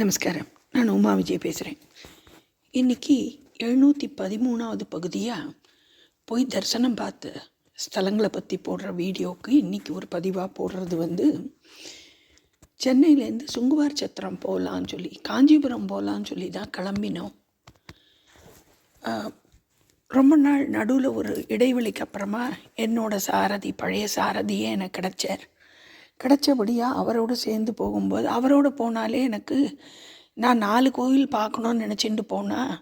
நமஸ்காரம். நான் உமா விஜய் பேசுகிறேன் இன்றைக்கி எழுநூற்றி பதிமூணாவது பகுதியாக போய் தரிசனம் பார்த்து ஸ்தலங்களை பற்றி போடுற வீடியோவுக்கு இன்றைக்கி ஒரு பதிவாக போடுறது வந்து சென்னையிலேருந்து சுங்குவார் சத்திரம் போகலான்னு சொல்லி காஞ்சிபுரம் போகலான்னு சொல்லி தான் கிளம்பினோம். ரொம்ப நாள் நடுவில் ஒரு இடைவெளிக்கு அப்புறமா என்னோடய சாரதி பழைய சாரதியே எனக்கு கிடச்சார். கிடச்சபடியாக அவரோடு சேர்ந்து போகும்போது அவரோடு போனாலே எனக்கு நான் நாலு கோயில் பார்க்கணுன்னு நினச்சிட்டு போனால்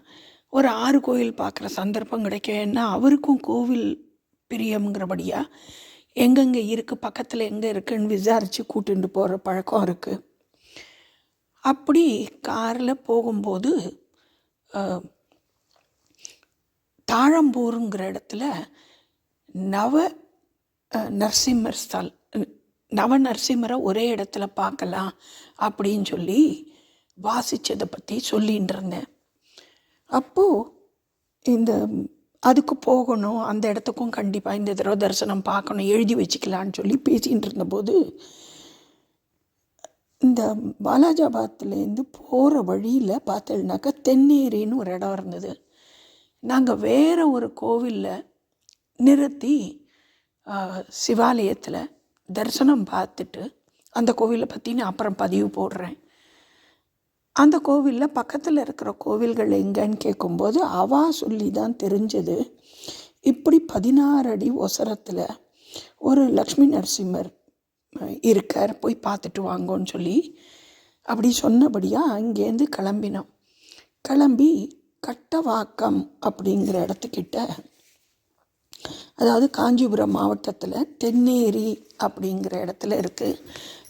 ஒரு ஆறு கோயில் பார்க்குற சந்தர்ப்பம் கிடைக்கும். ஏன்னா அவருக்கும் கோவில் பிரியம்ங்கிறபடியாக எங்கெங்கே இருக்குது பக்கத்தில் எங்கே இருக்குன்னு விசாரித்து கூட்டிட்டு போகிற பழக்கம் இருக்குது அப்படி காரில் போகும்போது தாழம்பூருங்கிற இடத்துல நவ நரசிம்மர் ஸ்தல் நவ நரசிம்மரை ஒரே இடத்துல பார்க்கலாம் அப்படின்னு சொல்லி வாசித்ததை பற்றி சொல்லின்னு இருந்தேன். அப்போது இந்த அதுக்கு போகணும் அந்த இடத்துக்கும் கண்டிப்பாக இந்த தடவை தரிசனம் பார்க்கணும் எழுதி வச்சுக்கலான்னு சொல்லி பேசிகிட்டு இருந்தபோது இந்த பாலாஜாபாத்லேருந்து போகிற வழியில் பார்த்தேன்னாக்கா தென்னேரின்னு ஒரு இடம் இருந்தது. நாங்கள் வேறு ஒரு கோவிலில் நிறுத்தி சிவாலயத்தில் தரிசனம் பார்த்துட்டு அந்த கோவிலை பற்றி நான் அப்புறம் பதிவு போடுறேன். அந்த கோவிலில் பக்கத்தில் இருக்கிற கோவில்கள் எங்கன்னு கேட்கும்போது அவா சொல்லி தான் தெரிஞ்சது. இப்படி பதினாறு அடி ஒசரத்தில் ஒரு லக்ஷ்மி நரசிம்மர் இருக்கார் போய் பார்த்துட்டு வாங்கன்னு சொல்லி அப்படி சொன்னபடியாக அங்கேருந்து கிளம்பினோம். கிளம்பி கட்டவாக்கம் அப்படிங்கிற இடத்துக்கிட்ட அதாவது காஞ்சிபுரம் மாவட்டத்தில் தென்னேரி அப்படிங்கிற இடத்துல இருக்குது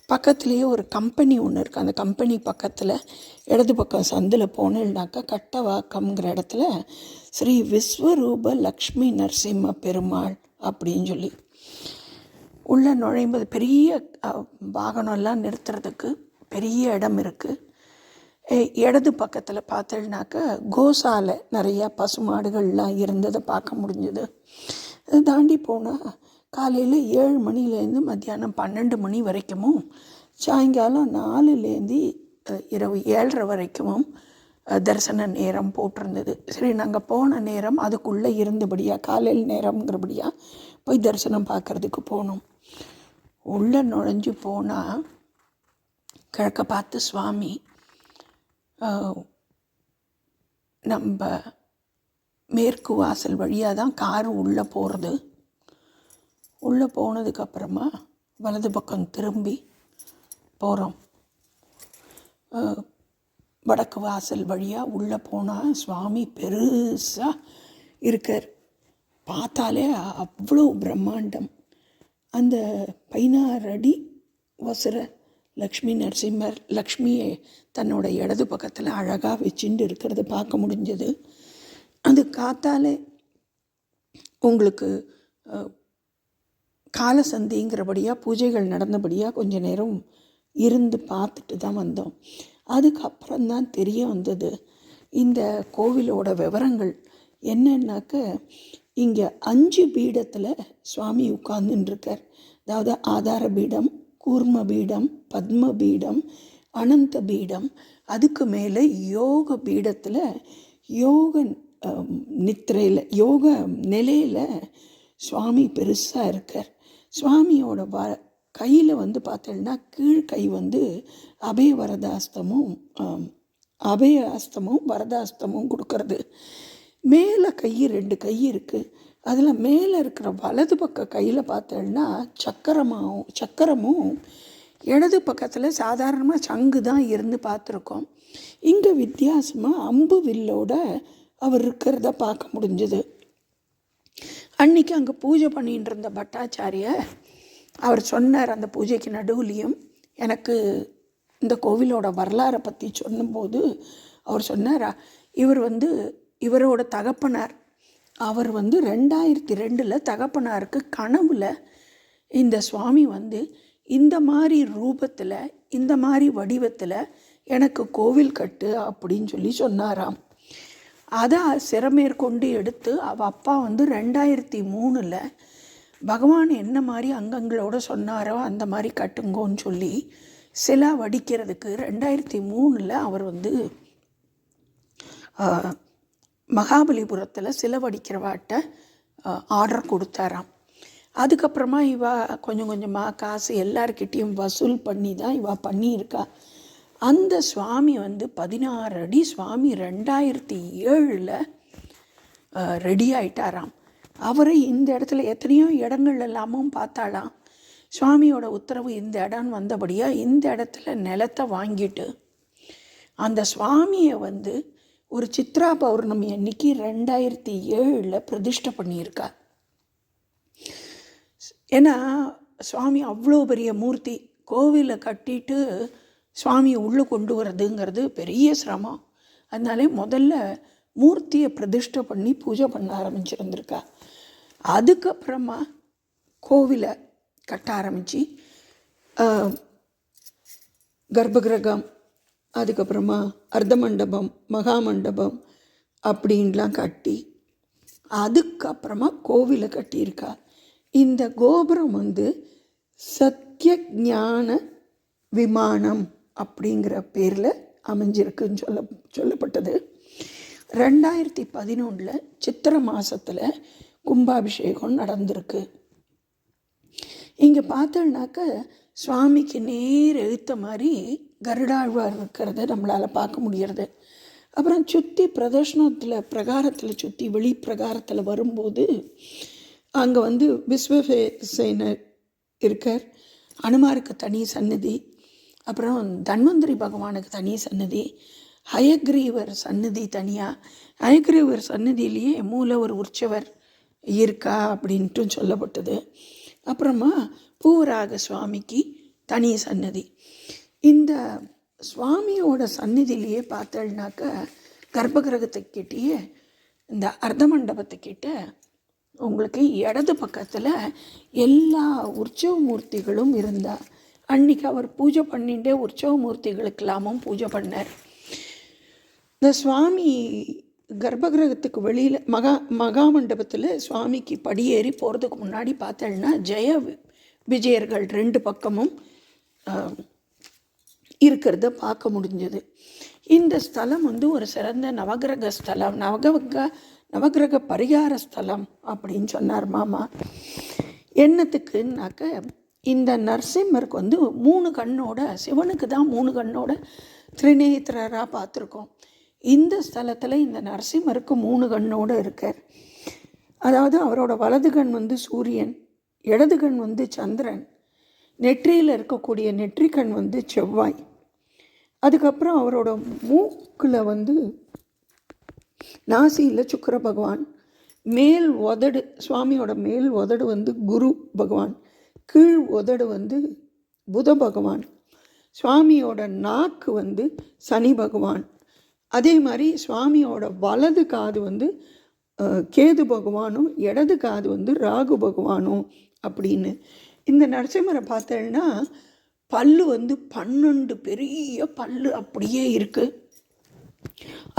பக்கத்துலேயே ஒரு கம்பெனி ஒன்று இருக்குது அந்த கம்பெனி பக்கத்தில் இடது பக்கம் சந்தில் போனேன்னாக்கா கட்டவாக்கம்ங்கிற இடத்துல ஸ்ரீ விஸ்வரூப லக்ஷ்மி நரசிம்ம பெருமாள் அப்படின்னு சொல்லி உள்ளே நுழையும்போது பெரிய வாகனம்லாம் நிறுத்துறதுக்கு பெரிய இடம் இருக்குது இடது பக்கத்தில் பார்த்தேன்னாக்க கோசாலை நிறையா பசுமாடுகள்லாம் இருந்ததை பார்க்க முடிஞ்சுது. தாண்டி போனால் காலையில் ஏழு மணிலேருந்து மத்தியானம் பன்னெண்டு மணி வரைக்கும் சாயங்காலம் நாலுலேருந்து இரவு ஏழரை வரைக்கும் தரிசன நேரம் போட்டிருந்தது. சரி நாங்கள் போன நேரம் அதுக்குள்ளே இருந்தபடியாக காலையில் நேரம்ங்கிறபடியாக போய் தரிசனம் பார்க்கறதுக்கு போனோம். உள்ளே நுழைஞ்சு போனால் கிழக்க பார்த்து சுவாமி நம்ம மேற்கு வாசல் வழியாக தான் கார் உள்ளே போகிறது உள்ளே போனதுக்கப்புறமா வலது பக்கம் திரும்பி போகிறோம் வடக்கு வாசல் வழியாக உள்ளே போனால் சுவாமி பெருசாக இருக்கார். பார்த்தாலே அவ்வளோ பிரம்மாண்டம். அந்த பதினாறு அடி வசர லக்ஷ்மி நரசிம்மர் லக்ஷ்மியை தன்னோட இடது பக்கத்தில் அழகாக வச்சுட்டு இருக்கிறத பார்க்க முடிஞ்சது. அது காத்தாலே உங்களுக்கு கால சந்திங்கிறபடியாக பூஜைகள் நடந்தபடியாக கொஞ்ச நேரம் இருந்து பார்த்துட்டு தான் வந்தோம். அதுக்கப்புறம் தான் தெரிய வந்தது இந்த கோவிலோட விவரங்கள் என்னன்னாக்க இங்கே அஞ்சு பீடத்தில் சுவாமி உட்கார்ந்துட்டுருக்கார் அதாவது ஆதார பீடம் கூர்ம பீடம் பத்ம பீடம் அனந்த பீடம் அதுக்கு மேலே யோக பீடத்தில் யோகன் நித்திரையில் யோக நிலையில் சுவாமி பெருசாக இருக்கார். சுவாமியோட வ கையில் வந்து பார்த்தோம்னா கீழ் கை வந்து அபய வரதாஸ்தமும் அபய அஸ்தமும் வரதாஸ்தமும் கொடுக்கறது. மேலே கை ரெண்டு கை இருக்குது அதில் மேலே இருக்கிற வலது பக்க கையில் பார்த்தோம்னா சக்கரமாகவும் சக்கரமும் இடது பக்கத்தில் சாதாரணமாக சங்கு தான் இருந்து பார்த்துருக்கோம் இங்கே வித்தியாசமாக அம்பு வில்லோட அவர் இருக்கிறத பார்க்க முடிஞ்சது. அன்னைக்கு அங்கே பூஜை பண்ணிட்டு இருந்த பட்டாச்சாரியர் அவர் சொன்னார் அந்த பூஜைக்கு நடுவுலையும் எனக்கு இந்த கோவிலோட வரலாறை பற்றி சொன்னும்போது அவர் சொன்னார் இவர் வந்து இவரோட தகப்பனார். அவர் வந்து ரெண்டாயிரத்தி ரெண்டில் தகப்பனாருக்கு கனவுல இந்த சுவாமி வந்து இந்த மாதிரி ரூபத்தில் இந்த மாதிரி வடிவத்தில் எனக்கு கோவில் கட்டு அப்படின்னு சொல்லி சொன்னாராம். அதை சிறமேற்கொண்டு எடுத்து அவள் அப்பா வந்து ரெண்டாயிரத்தி மூணில் பகவான் என்ன மாதிரி அங்கங்களோட சொன்னாரோ அந்த மாதிரி கட்டுங்கோன்னு சொல்லி சிலை வடிக்கிறதுக்கு ரெண்டாயிரத்தி மூணில் அவர் வந்து மகாபலிபுரத்தில் சிலை வடிக்கிறவாட்ட ஆர்டர் கொடுத்தாராம். அதுக்கப்புறமா இவா கொஞ்சம் கொஞ்சமாக காசு எல்லார்கிட்டேயும் வசூல் பண்ணி தான் இவா பண்ணியிருக்கா. அந்த சுவாமி வந்து பதினாறு அடி சுவாமி ரெண்டாயிரத்தி ஏழில் ரெடி ஆயிட்டாராம். அவரை இந்த இடத்துல எத்தனையோ இடங்கள் எல்லாமும் பார்த்தாலாம் சுவாமியோட உத்தரவு இந்த இடம்னு வந்தபடியாக இந்த இடத்துல நிலத்தை வாங்கிட்டு அந்த சுவாமியை வந்து ஒரு சித்ரா பௌர்ணமி அன்னைக்கு ரெண்டாயிரத்தி ஏழில் பிரதிஷ்டை பண்ணியிருக்கார். ஏன்னா சுவாமி அவ்வளோ பெரிய மூர்த்தி. கோவிலை கட்டிட்டு சுவாமியை உள்ளே கொண்டு வர்றதுங்கிறது பெரிய சிரமம். அதனாலே முதல்ல மூர்த்தியை பிரதிஷ்டை பண்ணி பூஜை பண்ண ஆரம்பிச்சிருந்திருக்கா. அதுக்கப்புறமா கோவிலை கட்ட ஆரம்பித்து கர்ப்பகிரகம் அதுக்கப்புறமா அர்த்த மண்டபம் மகா மண்டபம் அப்படின்லாம் கட்டி அதுக்கப்புறமா கோவிலை கட்டியிருக்கா. இந்த கோபுரம் வந்து சத்திய ஞான விமானம். அப்படிங்கிற பேரில் அமைஞ்சிருக்குன்னு சொல்ல சொல்லப்பட்டது. ரெண்டாயிரத்தி பதினொன்றில் சித்திரை மாதத்தில் கும்பாபிஷேகம் நடந்திருக்கு. இங்கே பார்த்தோம்னாக்க சுவாமிக்கு நேர் எழுத்த மாதிரி கருடாழ்வார் இருக்கிறத நம்மளால் பார்க்க முடியறது. அப்புறம் சுற்றி பிரதர்ஷனத்தில் பிரகாரத்தில் சுற்றி வெளி பிரகாரத்தில் வரும்போது அங்கே வந்து விஸ்வசேனர் இருக்கார். அனுமாருக்கு தனி சன்னதி அப்புறம் தன்வந்திரி பகவானுக்கு தனி சன்னதி ஹயக்ரீவர் சன்னதி தனியாக ஹயக்ரீவர் மூல ஒரு உற்சவர் இருக்கா அப்படின்ட்டு சொல்லப்பட்டது. அப்புறமா பூவராக சுவாமிக்கு தனி சன்னதி இந்த சுவாமியோட சந்நிதியிலேயே பார்த்தோம்னாக்க கர்ப்பகிரகத்துக்கிட்டேயே இந்த அர்த்த மண்டபத்துக்கிட்ட உங்களுக்கு இடது பக்கத்தில் எல்லா உற்சவ மூர்த்திகளும் இருந்தால் அன்னைக்கு அவர் பூஜை பண்ணிட்டே உற்சவமூர்த்திகளுக்கெல்லாமும் பூஜை பண்ணார். இந்த சுவாமி கர்ப்பகிரகத்துக்கு வெளியில் மகா மகா மண்டபத்தில் சுவாமிக்கு படியேறி போகிறதுக்கு முன்னாடி பார்த்தேன்னா ஜெய வி- விஜயர்கள் ரெண்டு பக்கமும் இருக்கிறத பார்க்க முடிஞ்சது. இந்த ஸ்தலம் வந்து ஒரு சிறந்த நவகிரக ஸ்தலம் நவகிரக நவகிரக பரிகார ஸ்தலம் அப்படின்னு சொன்னார் மாமா. என்னத்துக்குன்னாக்க இந்த நரசிம்மருக்கு வந்து மூணு கண்ணோட சிவனுக்கு தான் மூணு கண்ணோட திரிநேத்திரராக பார்த்துருக்கோம். இந்த ஸ்தலத்தில் இந்த நரசிம்மருக்கு மூணு கண்ணோடு இருக்கார். அதாவது அவரோட வலது கண் வந்து சூரியன் இடது கண் வந்து சந்திரன் நெற்றியில் இருக்கக்கூடிய நெற்றிக்கண் வந்து செவ்வாய். அதுக்கப்புறம் அவரோட மூக்கில் வந்து நாசியில் சுக்கர பகவான் மேல் உதடு சுவாமியோட மேல் உதடு வந்து குரு பகவான். கீழ் உதடு வந்து புத பகவான் சுவாமியோட நாக்கு வந்து சனி பகவான். அதே மாதிரி சுவாமியோட வலது காது வந்து கேது பகவானும் இடது காது வந்து ராகு பகவானும் அப்படின்னு. இந்த நரசிம்மரை பார்த்தேன்னா பல்லு வந்து பன்னெண்டு பெரிய பல்லு அப்படியே இருக்குது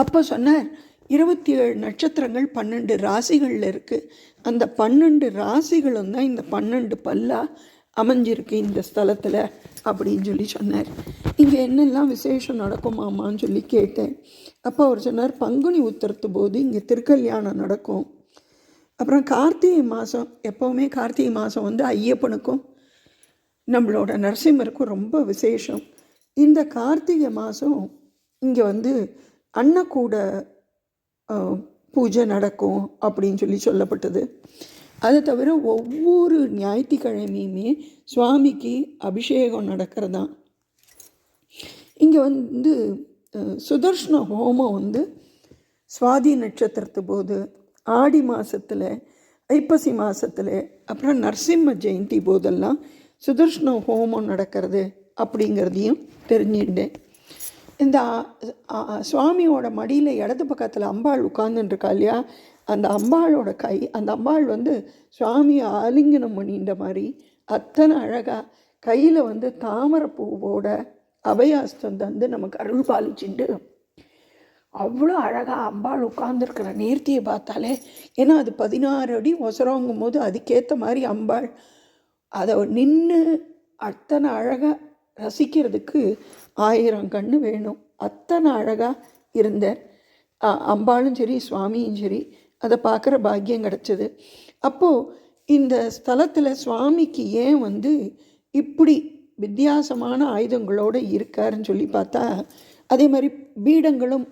அப்போ சொன்னார் இருபத்தி ஏழு நட்சத்திரங்கள் பன்னெண்டு ராசிகளில் இருக்குது அந்த பன்னெண்டு ராசிகளும் தான் இந்த பன்னெண்டு பல்லா அமைஞ்சிருக்கு இந்த ஸ்தலத்தில் அப்படின்னு சொல்லி சொன்னார். இங்கே என்னெல்லாம் விசேஷம் நடக்குமாமான்னு சொல்லி கேட்டேன். அப்போ அவர் சொன்னார் பங்குனி உத்தரத்து போது இங்கே திருக்கல்யாணம் நடக்கும். அப்புறம் கார்த்திகை மாதம் எப்போவுமே கார்த்திகை மாதம் வந்து ஐயப்பனுக்கும் நம்மளோட நரசிம்மருக்கும் ரொம்ப விசேஷம். இந்த கார்த்திகை மாதம் இங்கே வந்து அன்னக்கூட பூஜை நடக்கும் அப்படின்னு சொல்லி சொல்லப்பட்டது. அதை தவிர ஒவ்வொரு ஞாயிற்றுக்கிழமையுமே சுவாமிக்கு அபிஷேகம் நடக்கிறதான். இங்கே வந்து சுதர்ஷ்ண ஹோமம் வந்து சுவாதி நட்சத்திரத்து போது ஆடி மாதத்தில் ஐப்பசி மாதத்தில் அப்புறம் நரசிம்ம ஜெயந்தி போதெல்லாம் சுதர்ஷ்ண ஹோமம் நடக்கிறது அப்படிங்கிறதையும் தெரிஞ்சுட்டேன் இந்த சுவாமியோட மடியில் இடது பக்கத்தில் அம்பாள் உட்கார்ந்துட்டுருக்கா இல்லையா? அந்த அம்பாளோட கை அந்த அம்பாள் வந்து சுவாமியை ஆலிங்கனம் பண்ணின்ற மாதிரி அத்தனை அழகாக கையில் வந்து தாமரை பூவோட அபயாஸ்தம் தந்து நமக்கு அருள் பாலிச்சுண்டு. அவ்வளோ அழகாக அம்பாள் உட்கார்ந்துருக்கிற நேர்த்தியை பார்த்தாலே ஏன்னா அது பதினாறு அடி ஒசரங்கும் போது அதுக்கேற்ற மாதிரி அம்பாள் அதை நின்று அத்தனை அழகாக ரசிக்கிறதுக்கு ஆயிரம் கண்ணு வேணும். அத்தனை அழகாக இருந்த அம்பாளும் சரி சுவாமியும் சரி அதை பார்க்குற பாக்கியம் கிடச்சிது. அப்போது இந்த ஸ்தலத்தில் சுவாமிக்கு ஏன் வந்து இப்படி வித்தியாசமான ஆயுதங்களோடு இருக்காருன்னு சொல்லி பார்த்தா அதே மாதிரி பீடங்களும்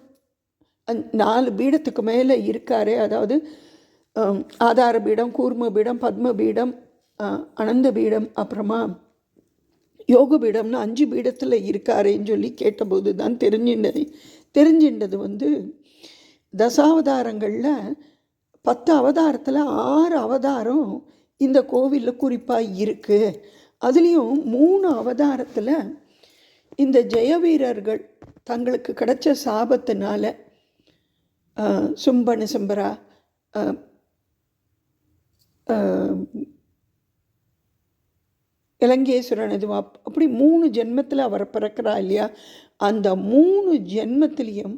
அந் நாலு பீடத்துக்கு மேலே இருக்காரே. அதாவது ஆதார பீடம் கூர்ம பீடம் பத்ம பீடம் அனந்த பீடம் அப்புறமா யோக பீடம்னு அஞ்சு பீடத்தில் இருக்காரேன்னு சொல்லி கேட்டபோது தான் தெரிஞ்சின்றது தெரிஞ்சின்றது வந்து தசாவதாரங்களில் பத்து அவதாரத்தில் ஆறு அவதாரம் இந்த கோவிலில் குறிப்பாக இருக்குது அதுலேயும் மூணு அவதாரத்தில் இந்த ஜெயவீரர்கள் தங்களுக்கு கிடைச்ச சாபத்தினால ஆஹ், இலங்கேஸ்வரனது வாப் அப்படி மூணு ஜென்மத்தில் அவர் பிறக்கிறா இல்லையா? அந்த மூணு ஜென்மத்திலையும்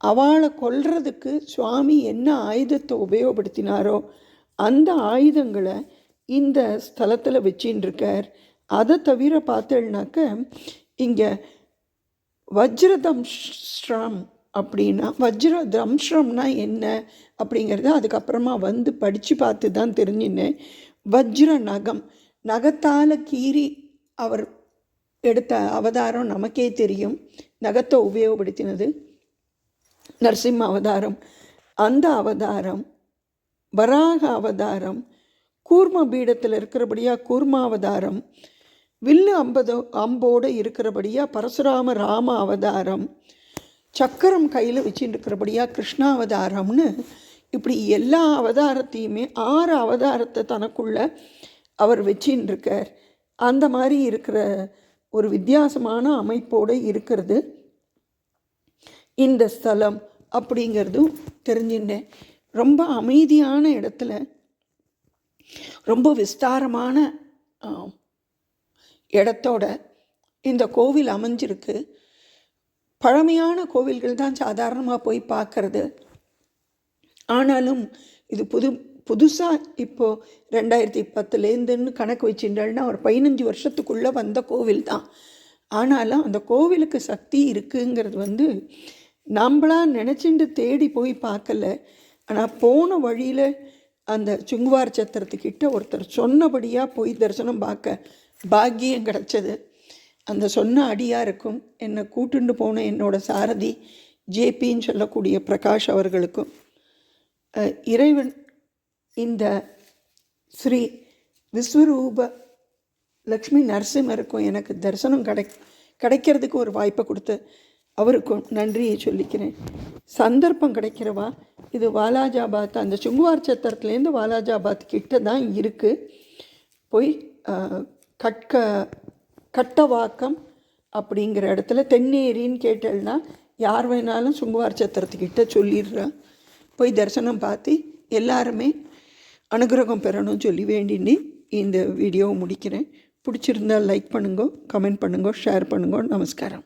அவளை கொல்றதுக்கு சுவாமி என்ன ஆயுதத்தை உபயோகப்படுத்தினாரோ அந்த ஆயுதங்களை இந்த ஸ்தலத்தில் வச்சின்னு இருக்கார் அதை தவிர பார்த்தேன்னாக்க இங்கே வஜ்ரதம்ஸ்ரம் அப்படின்னா வஜ்ர தம்ஸ்ரம்னா என்ன அப்படிங்கிறத அதுக்கப்புறமா வந்து படித்து பார்த்து தான் தெரிஞ்சினேன் வஜ்ர நகம் நகத்தால் கீறி அவர் எடுத்த அவதாரம் நமக்கே தெரியும். நகத்தை உபயோகப்படுத்தினது நரசிம்ம அவதாரம். அந்த அவதாரம் வராக அவதாரம் கூர்ம பீடத்தில் இருக்கிறபடியாக கூர்மாவதாரம் வில்லு அம்பதோ அம்போடு இருக்கிறபடியாக பரசுராம ராம அவதாரம் சக்கரம் கையில் வச்சுட்டு இருக்கிறபடியாக கிருஷ்ணாவதாரம்னு இப்படி எல்லா அவதாரத்தையுமே ஆறு அவதாரத்தை தனக்குள்ள அவர் வச்சின்னு இருக்கார். அந்த மாதிரி இருக்கிற ஒரு வித்தியாசமான அமைப்போடு இருக்கிறது இந்த ஸ்தலம் அப்படிங்கிறதும் தெரிஞ்சுட்டேன். ரொம்ப அமைதியான இடத்துல ரொம்ப விஸ்தாரமான இடத்தோட இந்த கோவில் அமைஞ்சிருக்கு. பழமையான கோவில்கள் தான் சாதாரணமாக போய் பார்க்கறது. ஆனாலும் இது புது புதுசாக இப்போது ரெண்டாயிரத்தி பத்துலேருந்துன்னு கணக்கு வச்சுட்டாள்னா ஒரு பதினஞ்சு வருஷத்துக்குள்ளே வந்த கோவில் தான். ஆனாலும் அந்த கோவிலுக்கு சக்தி இருக்குங்கிறது வந்து நம்மளாக நினச்சிட்டு தேடி போய் பார்க்கல. ஆனால் போன வழியில் அந்த சுங்குவார் சத்திரத்துக்கிட்ட ஒருத்தர் சொன்னபடியாக போய் தரிசனம் பார்க்க பாக்கியம் கிடச்சது. அந்த சொன்ன அடியாருக்கும் என்னை கூட்டுண்டு போன என்னோடய சாரதி ஜேபின்னு சொல்லக்கூடிய பிரகாஷ் அவர்களுக்கும் இறைவன் இந்த ஸ்ரீ விஸ்வரூப லக்ஷ்மி நரசிம்மருக்கும் எனக்கு தரிசனம் கிடை கிடைக்கிறதுக்கு ஒரு வாய்ப்பை கொடுத்து அவருக்கும் நன்றியை சொல்லிக்கிறேன். சந்தர்ப்பம் கிடைக்கிறவா? இது வாலாஜாபாத் அந்த சுங்குவார் சத்திரத்துலேருந்து வாலாஜாபாத் கிட்ட தான் இருக்குது போய் கட்க கட்டவாக்கம் அப்படிங்கிற இடத்துல தென்னேரின்னு கேட்டேன்னா யார் வேணாலும் சுங்குவார் சத்திரத்துக்கிட்ட சொல்லிடுறா. போய் தரிசனம் பார்த்து எல்லாருமே அனுகிரகம் பெறணும்னு சொல்லி வேண்டின்னு இந்த வீடியோவை முடிக்கிறேன். பிடிச்சிருந்தா லைக் பண்ணுங்க கமெண்ட் பண்ணுங்க ஷேர் பண்ணுங்க. நமஸ்காரம்.